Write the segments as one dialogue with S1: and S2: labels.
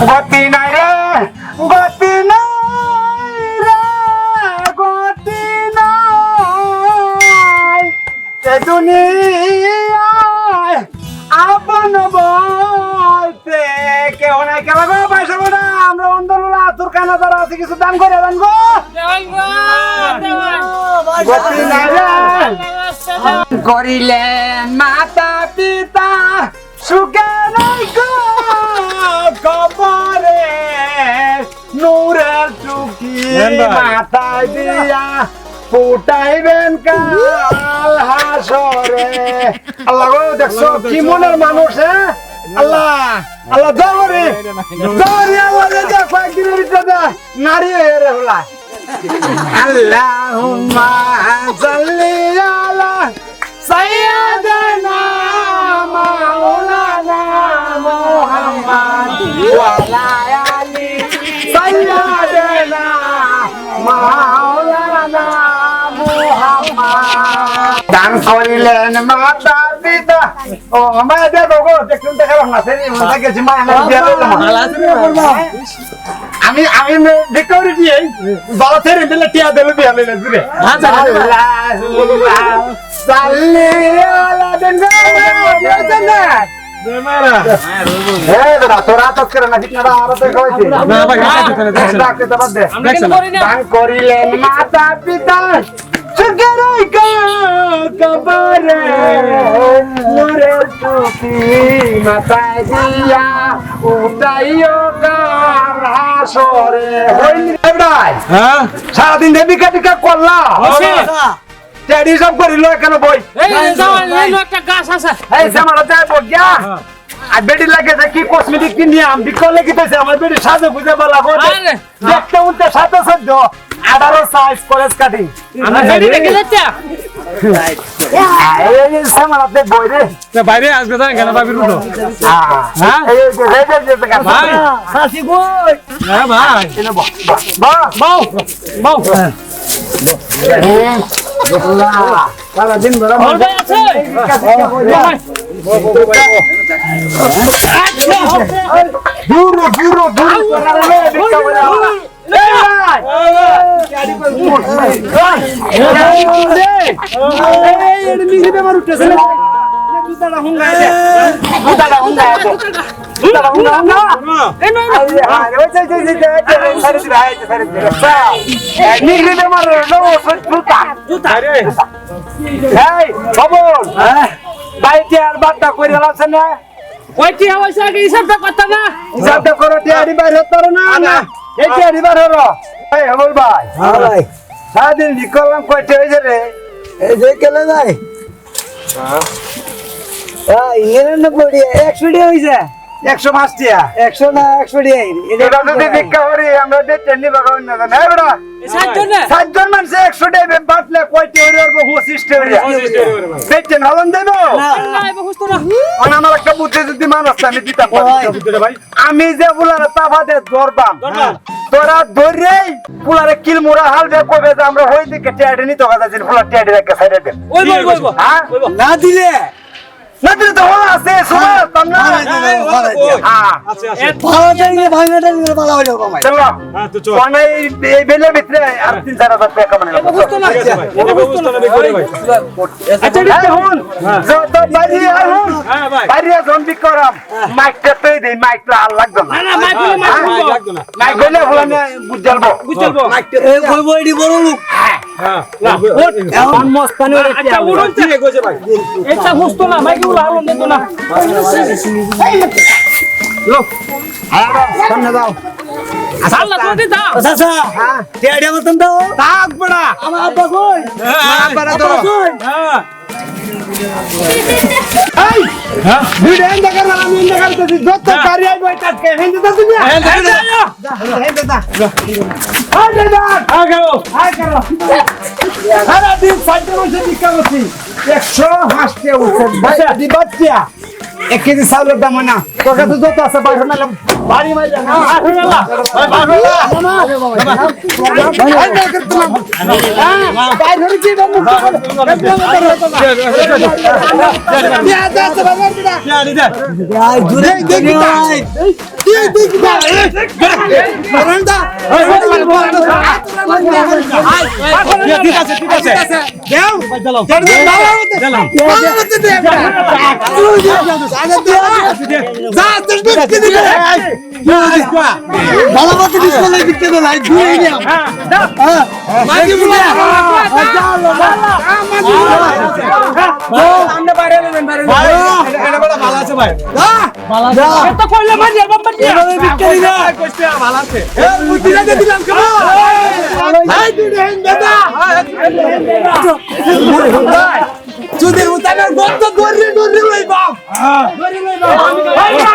S1: গতি নাই রে গতি নাই রে গতি নাই। এ দুনিয়ায় আপন বলতে কেউ নাই। কেন গো পয়সা না আমরা অন্দরলা তোর কানা দ্বারা আছে কিছু দান করে দান গো। গতি নাই রে। করিলে মাতা পিতা সুখে মাথায় দিয়া ফুটাইবেন কাল হাসরে। আল্লাহ গো দেখছ কি মনের মানুষ হ্যাঁ? আল্লাহ আল্লাহ দৌড়ে দৌড়ে আল্লাহ দে কয়েকদিনের ভিতরে নারী হয়ে রে হলা আল্লাহুম্মা নাম করিলেন মাতা পিতা ও আমায় দে গো দেখুন দেখা না সেরি মনে গেছে মা আমার দিয়া আমি আমি দেখতে দিয়ে বালাতে রে দিলে টিয়া দিলে বিয়া লইলে জুরে সাল্লি আলা দেন না করিলেন মাতা পিতা সুখের কবরে নরে টুকি মাথায় দিয়া উঠাইও কার হাসরে হইনি ভাই সারাদিন দেবী কাটিকা করলাম টেডি সব করিল কেন বই এই জামাটা যায় বগিয়া আর বেডি লাগে যে কি কসমেটিক কিনি আমি বিকলে কিতেছে আমার বেডি সাজে বুঝে বলা। দেখতে উঠতে সাথে সহ্য আঠারো সাইজ কলেজ কাটিং রে
S2: বাইরে জানেন কেন ভাবি রুটো
S1: হ্যাঁ এই যে রে রে যে
S2: ভাই
S1: সাসি বই
S2: হ্যাঁ ভাই
S1: এনে বহ বাহ
S2: বাউ বাউ
S1: দিন ধরে দূর দূর দূর বাইতে আর বার্তা করে দিলাম না
S3: কয়টি হয়েছে আগে হিসাবটা করতে না
S1: হিসাবটা করো টিয়ারি বাইর হতে না না এই টিয়ারি বাইর হলো। এই হবল ভাই। ভাই। সারাদিন ই করলাম কয়টা হয়েছে রে।
S4: এই যে কেলে নাই হ্যাঁ। ইংরেজি না পড়ি একশো টাকা হয়েছে
S1: একশো পাঁচ টিয়া
S4: একশো না একশো টাকা
S1: এটা যদি ভিক্ষা করি আমরা ডেটটা নিবা না বেড়া
S3: সাতজন
S1: মানুষ একশো টাকা বাটলে কয়টি আর ডেটটা হলন দেবো মানে আমার একটা বুদ্ধি যদি মানুষ আমি দিতাম আমি যে বুলারে তাফাতে ধরবাম। তোরা ধরেই পুলারে কিল মোড়া হালবে কবে যে আমরা হই দিকে টেয়ারে নিতে কথা ছিল পুলার টেয়ারে রেখে সাইডে দেন। হ্যাঁ?
S4: না দিলে?
S1: না দিলে তো হলো আছে শোনো তোমরা হ্যাঁ
S4: ভালো টাইমে ভাঙা টাইমে ভালো হয়ে ভাই
S1: চলো
S2: হ্যাঁ তো চল
S1: মানে এই এই বেলে ভিতরে আর তিন চার হাজার টাকা মানে
S3: বুঝতো না
S2: এটা ব্যবস্থা নেবে করে ভাই
S1: আচ্ছা হুন যত বাড়ি আর হুন
S2: হ্যাঁ
S1: বাড়ি জন বিক্রম মাইকটা তো দেই মাইকটা আর লাগবে না
S3: না মাইক বলে মাইক
S2: ভাই না
S1: মাইক বলে ফুলানে বুঝালবো
S3: বুঝলবো
S4: এই বই বইটি বড় লোক
S2: হ্যাঁ
S4: এখন মস্তানি
S3: আচ্ছা উড়ুন
S2: ঠিক আছে ভাই
S3: এটা বুঝতো না মাইক গুলো হালন দিত না
S1: সামনে দাও
S3: আল্লাহ তুমি দাও
S4: চাচা টেডি মতন দাও
S1: তাক বড়া
S4: আমার আব্বা কই
S1: আব্বারা তো
S2: হ্যাঁ হ্যাঁ?
S1: একশো হাসতে উঠছে বাচ্চা এক কেজি চাউলের দাম না। তোর কাছে যত আছে বাইরে না বাড়ি মাই
S2: হ্যাঁ ঠিক
S1: ভালো মতো ডিসপ্লে হ্যাঁ
S2: সামনে বাইরে নেবেন বাইরে এটা বড় ভালো আছে ভাই
S3: এত কইলে মাঝে বাম্বার দিয়া
S2: ভালো আছে
S1: চুদির উতানের বন্ধ দৌড়ি দৌড়ি মাছ কিনে লইছি
S2: দিছে দিছে ভাই না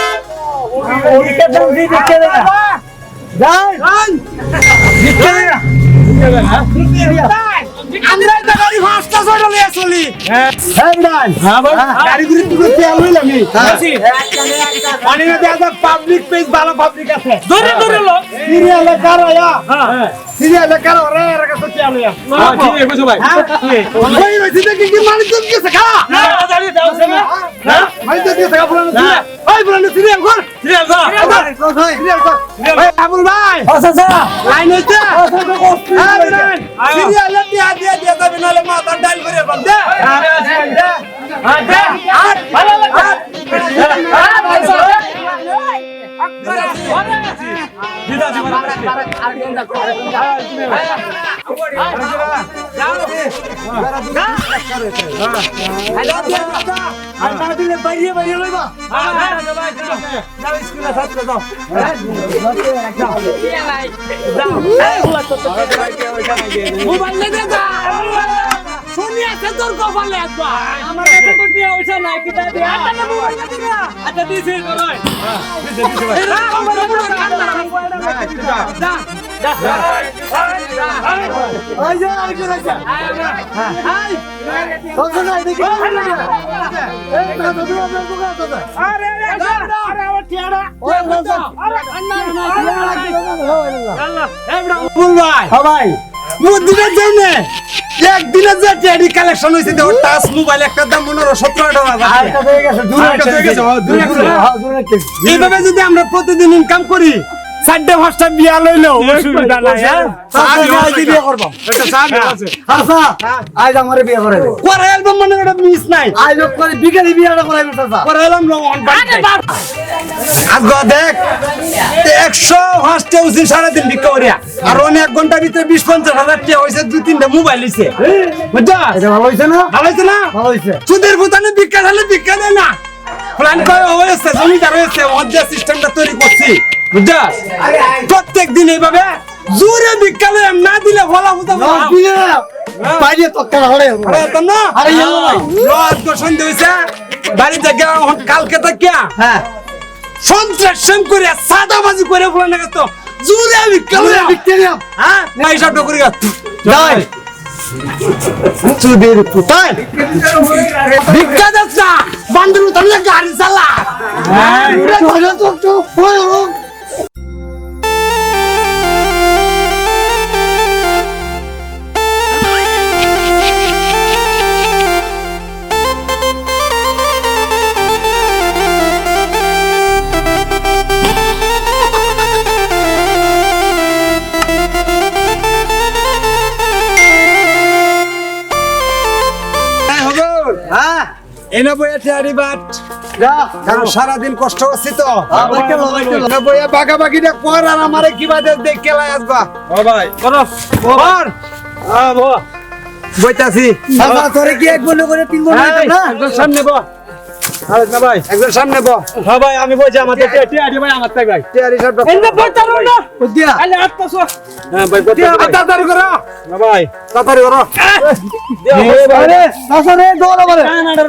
S1: এটা গাড়ি ফাস্টা ছয়টা লইয়া চলি
S2: হ্যাঁ ভাই
S1: গাড়ি ঘুরে তুলে লইলাম না দেয়া পাবলিক পেজ ভালো পাবলিক আছে।
S3: ধরে ধরে লো।
S1: সিরিয়ালে কারায়া
S2: হ্যাঁ।
S1: সিরিয়ালে কারা রে রে কাছে তেল লইয়া।
S2: হ্যাঁ, ঠিক আছে বুঝো ভাই।
S1: ওই রইছে দেখি কি মানে তুমি কি শেখা
S3: দাঁড়ি দাও সঙ্গে
S1: হ্যাঁ। মানে তুমি কি শেখা পুরানো সিরিয়াল। ওই পুরানো সিরিয়াল কর
S2: সিরিয়াল যা
S1: সিরিয়াল কর ভাই। আবুল ভাই। লাইন হইছে? হ্যাঁ বিরান সিরিয়ালে দিয়া দিয়া দিয়া যাবে নালে মাথা ডাল করে বাদ দে
S3: ভালো মোবাইল তোর কপালে একবার। আমার কাছে তো দিয়া হইছে না কি দা দিয়া আচ্ছা মোবাইল দে না আচ্ছা দিছি তোরই
S2: দিছে দিছে ভাই
S3: এই রাখ আমার মোবাইল দা দা
S1: ওই যে আর কি রইছে
S3: আই
S1: কত না দেখি এই না তো তুমি আপনার বুকা তো
S3: আরে আরে আরে আমার টিয়াড়া
S1: ওই বলতো
S3: আরে আন্না না আল্লাহ এবড়া
S1: বুল ভাই হ্যাঁ ভাই মুদিনের জন্য একদিনের যে টেডি কালেকশন হইছে দেখো টাচ মোবাইল একটা দাম মনে হয় সতেরো টাকা
S4: আরেকটা হয়ে গেছে। দূরে।
S1: এইভাবে যদি আমরা প্রতিদিন ইনকাম করি চারটে পাঁচটা বিয়া লইলেও অসুবিধা নাই হ্যাঁ?
S4: চাচা, আজ বিয়ে করব।
S2: এটা সামনে আছে।
S4: চাচা, আজ আমারে বিয়ে করাইবে।
S1: পরে অ্যালবাম মানে ওটা মিস নাই।
S4: আজ লোক করে বিকেলে বিয়েটা করাইবে চাচা।
S1: পরে এলাম অন আজকে দেখ একশো পাঁচটা উচিত সারাদিন ভিক্ষা করিয়া। আর অনেক ঘণ্টার ভিতরে বিশ পঞ্চাশ হাজার টাকা হয়েছে দুই তিনটা মোবাইল হয়েছে বুঝছ?
S4: এটা ভালো হয়েছে না?
S1: ভালো হয়েছে না?
S4: ভালো হয়েছে
S1: সুদের ভুতানে ভিক্ষা ঢালে ভিক্ষা দেয় না। প্ল্যান করে হয়েছে জমিদার হয়েছে অর্ধেক সিস্টেমটা তৈরি করছি। বুঝছাস? প্রত্যেক দিন এইভাবে জোরে লইয়াম না দিলে
S4: না, বিয়ে না। বাইরে
S1: না?
S4: আরে ইয়া।
S1: রাত তো হয়েছে বাড়িতে গেলাম কালকে থাকিয়া
S4: হ্যাঁ।
S1: সন্ত্রাস করে সাদাবাজি করে ফুলানে গেছ জোরে ভিক্ষা লইয়াম
S4: ভিক্টোরিয়া
S1: হ্যাঁ পয়সা টকরি গাছ
S4: যাই।
S1: চুদির পুতাই ভিক্ষা দাস না। বান্দর গাড়ি চালা।
S4: পুরো ধরে তো তো
S1: এনে বইয়া টিয়ারি বাট সারাদিন কষ্ট করছি তো। বইয়া আর আমারে কিবা দে দেখ কেলাই আসবা।
S2: ও ভাই
S1: বইতাছি।
S4: তোরে কি এক বলে করে তিন বলে না?
S1: সামনে বো
S2: আরে না ভাই
S1: একজন সামনে বহ
S2: হ্যাঁ ভাই আমি বলছি আমার টিয়া টিয়া দি ভাই আমার তাই ভাই
S1: টিয়ার
S3: এই যে পড়তারো না
S4: দিয়া
S3: আলে আটটাছো
S2: হ্যাঁ ভাই কত
S1: তাড়াতাড়ি করো
S2: না ভাই
S1: তাড়াতাড়ি করো
S4: আরে চাচা রে দৌড় মারে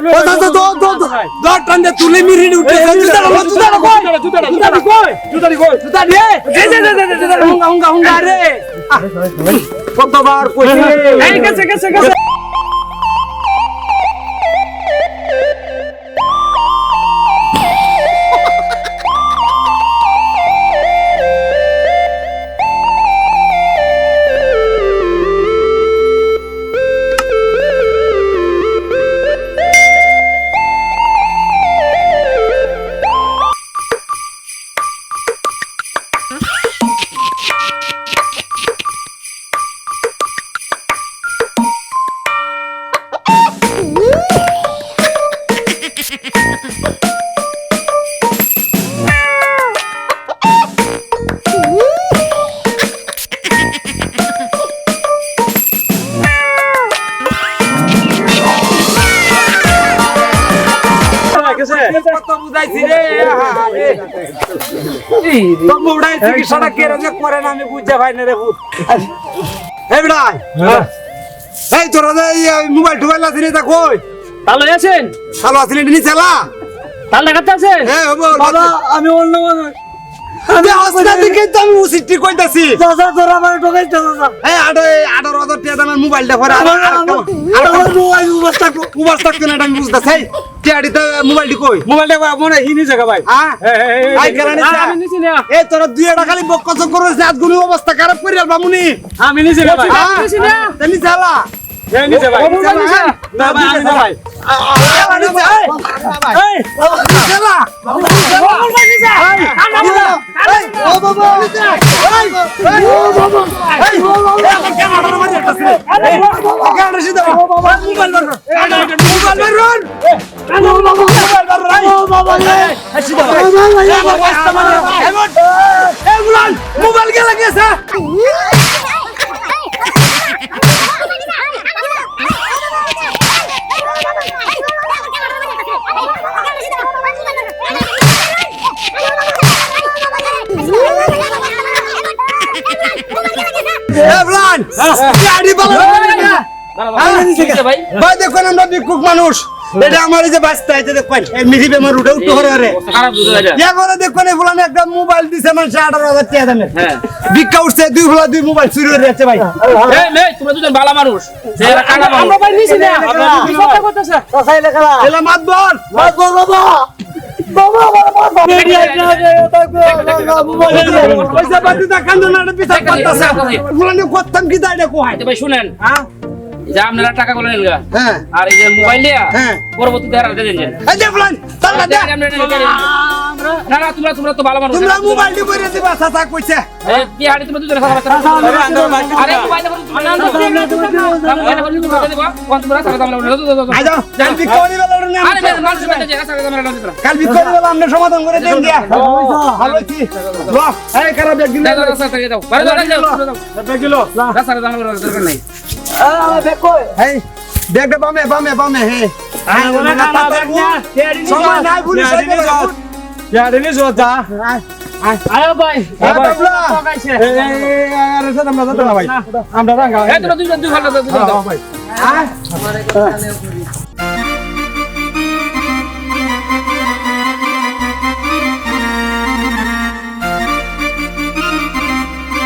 S4: ও দৌড় দৌড় দৌড়
S1: টান দিয়ে তুলে মিরি উঠে জুতা জুতা রাখো
S2: জুতা জুতা কই জুতা কই
S1: জুতা দিয়ে এই যে যে যে যে হুঙ্গা হুঙ্গা হুঙ্গা রে কতবার কইছি
S3: এই গেছে গেছে গেছে
S1: কত বুঝাইছি রে? আমি বুঝতে পাই না রে ভূত। এই বিড়াই এই তোরা মোবাইল টোবাইল আছে তা কই?
S3: ভালো আছেন
S1: ভালো আছে নি চালা
S3: তাল দেখাতে আছেন
S1: হ্যাঁ
S4: বাবা আমি অন্য মানুষ।
S1: আমি অস্কার দিকে তো আমি উচিতটি কইতাছি।
S4: তোরা আমার
S1: এই দামের মোবাইলটা আর উবাস থাকতো না আমি বুঝতেছি। টিয়াড়িতে মোবাইলটি কই
S2: মোবাইলটা মনে হিনি জায়গা ভাই
S1: হ্যাঁ আই নিছে
S3: আমি নিছি না
S1: এই তোরা দুই এটা খালি বক্কচ করে সাত গুলি অবস্থা খারাপ করে আলবা
S2: আমি নিছি ভাই
S3: নিছি না।
S1: তেনি চালা
S2: এই নিছে ভাই না ভাই আমি ভাই
S1: মোবাইল বার মোবাইল
S3: ভাই
S1: ভাই দেখুন আমরা ভিক্ষুক মানুষ এটা আমার যে বাস্তা এই দেখুন এই মিহি বেমার উঠে উঠে হরে ইয়া করে দেখুন এই ফুলানে একটা মোবাইল দিছে মানুষ আঠারো হাজার টাকা দামের
S3: হ্যাঁ
S1: ভিক্ষা উঠছে দুই ফুলা দুই মোবাইল চুরি হয়ে যাচ্ছে ভাই
S3: এই তোমরা দুজন ভালো মানুষ আমরা ভাই নিছি না কথা
S4: এলা বাবা
S1: হয়
S3: শুনেন
S1: হ্যাঁ
S3: যে আপনারা টাকা গুলো নেন।
S1: হ্যাঁ।
S3: আর এই যে মোবাইল দিয়া
S1: হ্যাঁ।
S3: পরবর্তীতে আর দেন দেন।
S1: এই যে ফুলান তালা
S3: না না তোমরা তোমরা তো ভালো মানুষ।
S1: তোমরা মোবাইল দি বইরে দিবা সাথা কইছে।
S3: এই কি হাড়ি তোমরা দুজন কথা বার্তা আরে মোবাইল করে তুমি। না মোবাইল করে তুমি কথা দিবা। কোন তোমরা কথা বলা
S1: আই যাও কাল ভিক্ষা করি বেলা না।
S3: আরে মানুষ বেটা যে কথা বলা না
S1: কাল ভিক্ষা বেলা আমরা সমাধান করে দেন দিয়া ভালো কি ল। এই খারাপ
S3: দাও দাও দাও দাও দাও
S1: এই দেখবে বামে বামে বামে হে। সময় নাই পুলিশ
S3: ভাই।
S1: বাবলা।
S3: এই তোমরা দুজন দুই.
S1: হ্যাঁ